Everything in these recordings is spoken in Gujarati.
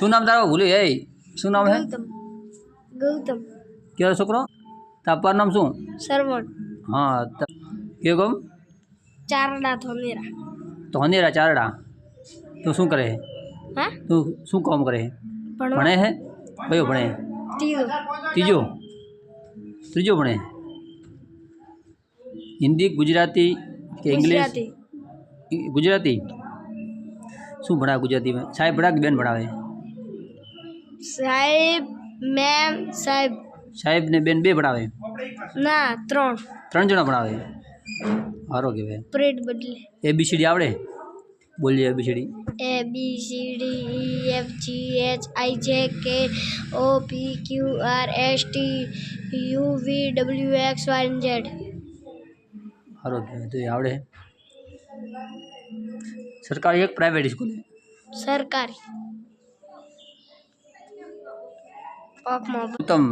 શું નામ તારો ભૂલી હે શું નામ હે ગૌતમ કેવો છોકરો તાર નામ શું સરવણ હા કે ગમ ચારડા ધોનેરા ધોનેરા ચારડા તો શું કરે હા તું શું કામ કરે ભણે હે કયો ભણે ત્રીજો ત્રીજો ભણે હિન્દી ગુજરાતી કે ઇંગ્લિશ ગુજરાતી શું ભણાવે ગુજરાતીમાં સાહેબ ભણાવે બેન ભણાવે સાહેબ મેમ સાહેબ સાહેબ ને બેન બે ભણાવે ના ત્રણ ત્રણ જણા ભણાવે સારો કહેવાય પ્રેટ બદલે એબીસીડી આવડે બોલીએ ABCD A B C D E F G H I J K O P Q R S T U V W X Y Z સારો કહેવાય તો એ આવડે સરકારી એક પ્રાઇવેટ સ્કૂલ સરકારી પગમાં ઉત્તમ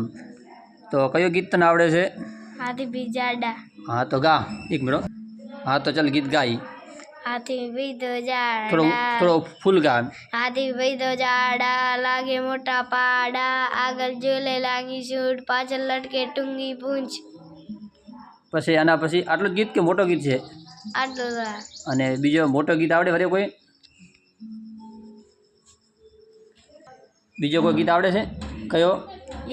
તો કયું ગીત તને આવડે છે હાથી બીજાડા હા તો ગા એક મિનિટ હા તો ચાલ ગીત ગાઈ હાથી બીજો ઝાડ થોડો થોડો ફૂલ ગામ હાથી બીજો જાડા લાગે મોટા પાડા આગળ જોલે લાગી શૂટ પાછળ લટકે ટુંગી પૂંછ પછી આના પછી આટલું જ ગીત કે મોટો ગીત છે આટલું અને બીજો મોટો ગીત આવડે ફરી કોઈ બીજો કોઈ ગીત આવડે છે કયો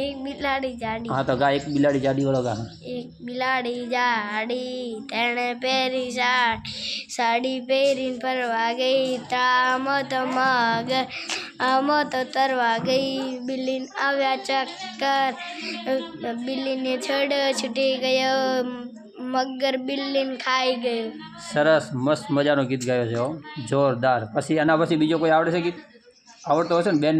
એક બિલાડી જાડી હા તો ગા એક બિલાડી જાડી વાળો ગા એક બિલાડી જાડી ટેણ પેરી સાડી પેરીન પરવા ગઈ તા મો તમાગર amo to tar va gai billin avya chakkar billin ne chhad chuti gayo magar billin khai gayo સરસ મસ મજાનો ગીત ગાયો છે હો જોરદાર પછી આના પછી બીજો કોઈ આવડે છે ગીત આવડતો હશે ને બેન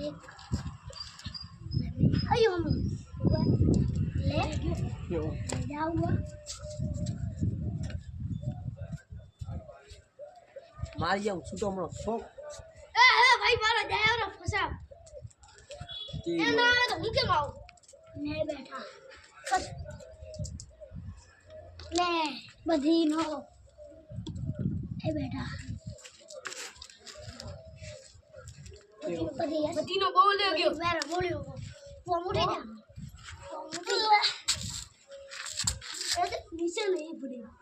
أيهم ليه؟ મારી આવું છૂટો હમણાં શોખ એ હે ભાઈ મારો ડાયરો ફસાવ એ ના આવે તો હું કેમ આવું મે બેઠા લે બધી નો એ બેટા બધીનો બહુ લે ગયો મેરા બોલ્યો ફોમ ઉઠે જા ફોમ ઉઠે નીચે નહીં પડ્યો